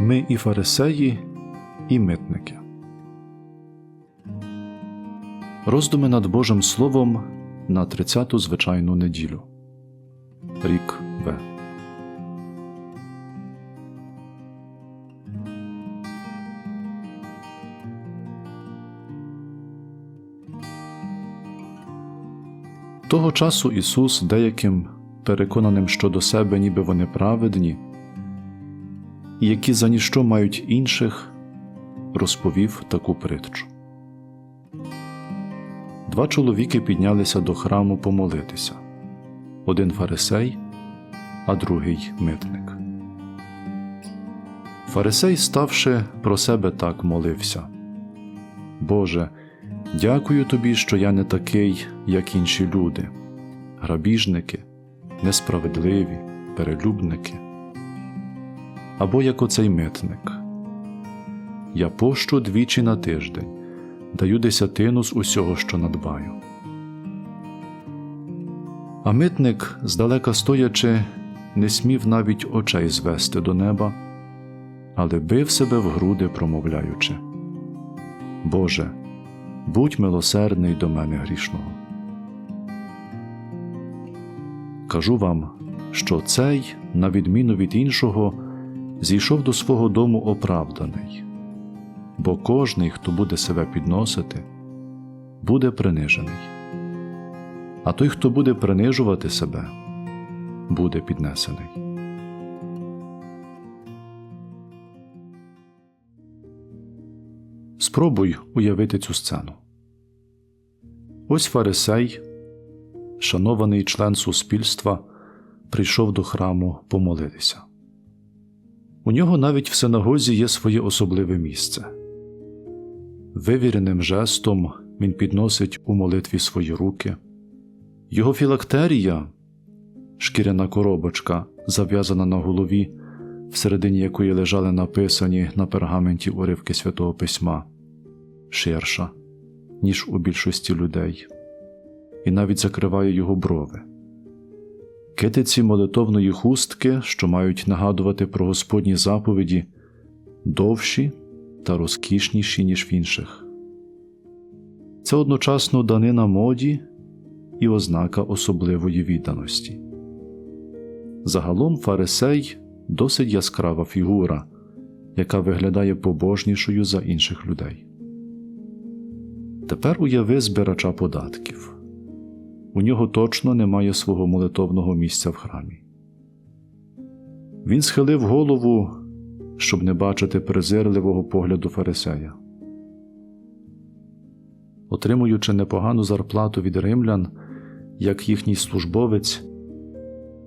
Ми і фарисеї, і митники. Роздуми над Божим Словом на 30-ту звичайну неділю. Рік В. Того часу Ісус деяким, переконаним щодо себе, ніби вони праведні, які за ніщо мають інших, розповів таку притчу. Два чоловіки піднялися до храму помолитися один фарисей, а другий митник. Фарисей, ставши про себе так молився Боже, дякую тобі, що я не такий, як інші люди, грабіжники, несправедливі, перелюбники. Або як оцей митник. Я пощу двічі на тиждень, даю десятину з усього, що надбаю. А митник, здалека стоячи, не смів навіть очей звести до неба, але бив себе в груди, промовляючи Боже, будь милосердний до мене грішного. Кажу вам, що цей, на відміну від іншого, зійшов до свого дому оправданий, бо кожний, хто буде себе підносити, буде принижений, а той, хто буде принижувати себе, буде піднесений. Спробуй уявити цю сцену. Ось фарисей, шанований член суспільства, прийшов до храму помолитися. У нього навіть в синагозі є своє особливе місце. Вивіреним жестом він підносить у молитві свої руки. Його філактерія, шкіряна коробочка, зав'язана на голові, всередині якої лежали написані на пергаменті уривки святого письма, ширша, ніж у більшості людей, і навіть закриває його брови. Китиці молитовної хустки, що мають нагадувати про Господні заповіді, довші та розкішніші, ніж в інших. Це одночасно данина моді і ознака особливої відданості. Загалом фарисей досить яскрава фігура, яка виглядає побожнішою за інших людей. Тепер уяви збирача податків у нього точно немає свого молитовного місця в храмі. Він схилив голову, щоб не бачити презирливого погляду фарисея. Отримуючи непогану зарплату від римлян, як їхній службовець,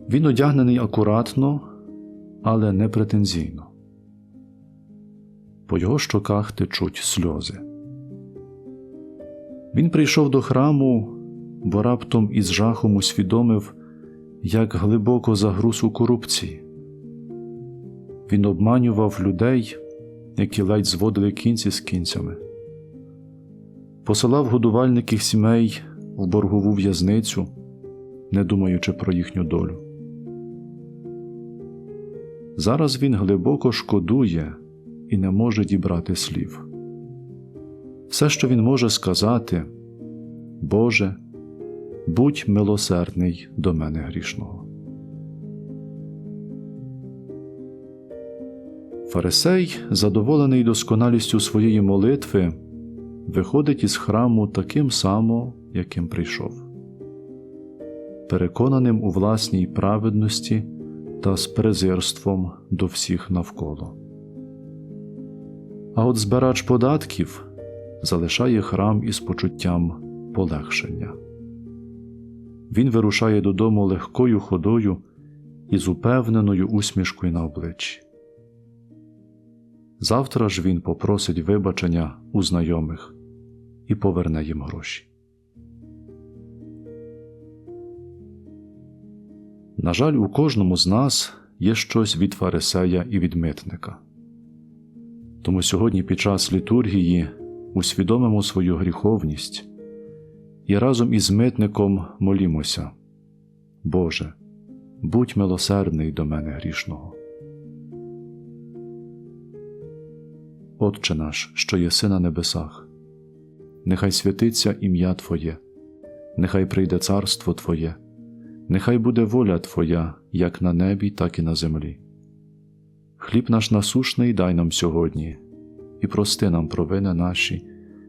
він одягнений акуратно, але не претензійно. По його щоках течуть сльози. Він прийшов до храму бо раптом із жахом усвідомив, як глибоко загруз у корупції. Він обманював людей, які ледь зводили кінці з кінцями, посилав годувальників сімей в боргову в'язницю, не думаючи про їхню долю. Зараз він глибоко шкодує і не може дібрати слів. Все, що він може сказати, Боже будь милосердний до мене грішного. Фарисей, задоволений досконалістю своєї молитви, виходить із храму таким само, яким прийшов, переконаним у власній праведності та з презирством до всіх навколо. А от збирач податків залишає храм із почуттям полегшення. Він вирушає додому легкою ходою і з упевненою усмішкою на обличчі. Завтра ж він попросить вибачення у знайомих і поверне їм гроші. На жаль, у кожному з нас є щось від фарисея і від митника. Тому сьогодні під час літургії усвідомимо свою гріховність і разом із митником молімося. Боже, будь милосердний до мене грішного. Отче наш, що єси на небесах, нехай святиться ім'я Твоє, нехай прийде царство Твоє, нехай буде воля Твоя, як на небі, так і на землі. Хліб наш насушний дай нам сьогодні, і прости нам провини наші,